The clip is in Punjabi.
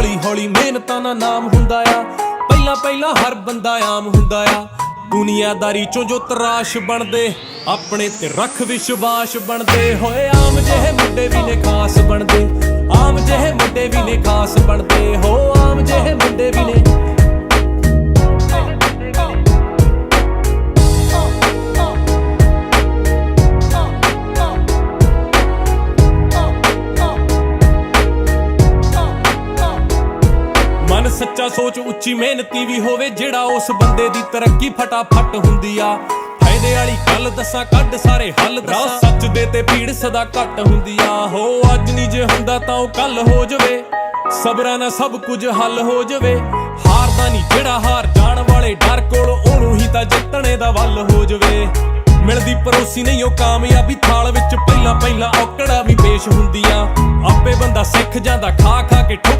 ਹੌਲੀ ਹੌਲੀ ਮਿਹਨਤਾਂ ਦਾ ਨਾਮ ਹੁੰਦਾ ਆ। ਪਹਿਲਾਂ ਪਹਿਲਾਂ ਹਰ ਬੰਦਾ ਆਮ ਹੁੰਦਾ ਆ। ਦੁਨੀਆਦਾਰੀ ਚੋਂ ਜੋ ਤਰਾਸ਼ ਬਣਦੇ, ਆਪਣੇ ਤੇ ਰੱਖ ਵਿਸ਼ਵਾਸ ਬਣਦੇ। ਹੋਏ ਆਮ ਜਿਹੇ ਮੁੰਡੇ ਵੀ ਨੇ ਖਾਸ ਬਣਦੇ। ਆਮ ਜਿਹੇ ਮੁੰਡੇ ਵੀ ਨੇ ਖਾਸ ਬਣਦੇ। ਹੋ ਆਮ ਜਿਹੇ ਮੁੰਡੇ ਸੱਚਾ ਸੋਚ ਉੱਚੀ ਮਿਹਨਤੀ ਵੀ ਹੋਵੇ ਜਿਹੜਾ ਉਸ ਬੰਦੇ ਦੀ ਤਰੱਕੀ ਫਟਾਫਟ ਹੁੰਦੀ ਆ। ਫਾਇਦੇ ਵਾਲੀ ਗੱਲ ਦੱਸਾਂ ਕੱਢ ਸਾਰੇ ਹੱਲ ਦੱਸਾਂ। ਸੱਚ ਦੇ ਤੇ ਪੀੜ ਸਦਾ ਘੱਟ ਹੁੰਦੀ ਆ। ਹੋ ਅੱਜ ਨਹੀਂ ਜੇ ਹੁੰਦਾ ਤਾਂ ਉਹ ਕੱਲ ਹੋ ਜਵੇ। ਸਬਰਾਂ ਨਾਲ ਸਭ ਕੁਝ ਹੱਲ ਹੋ ਜਵੇ। ਹਾਰਦਾ ਨਹੀਂ ਜਿਹੜਾ ਹਾਰ ਜਾਣ ਵਾਲੇ ਡਰ ਕੋਲ ਉਹਨੂੰ ਹੀ ਤਾਂ ਜਿੱਤਣੇ ਦਾ ਵੱਲ ਹੋ ਜਵੇ। ਮਿਲਦੀ ਪਰੋਸੀ ਨਹੀਂ ਉਹ ਕਾਮਯਾਬੀ ਥਾਲ ਵਿੱਚ ਪਹਿਲਾਂ ਪਹਿਲਾਂ ਔਕੜਾਂ ਵੀ ਪੇਸ਼ ਹੁੰਦੀਆਂ। ਆਪੇ ਬੰਦਾ ਸਿੱਖ ਜਾਂਦਾ ਖਾ ਖਾ ਕੇ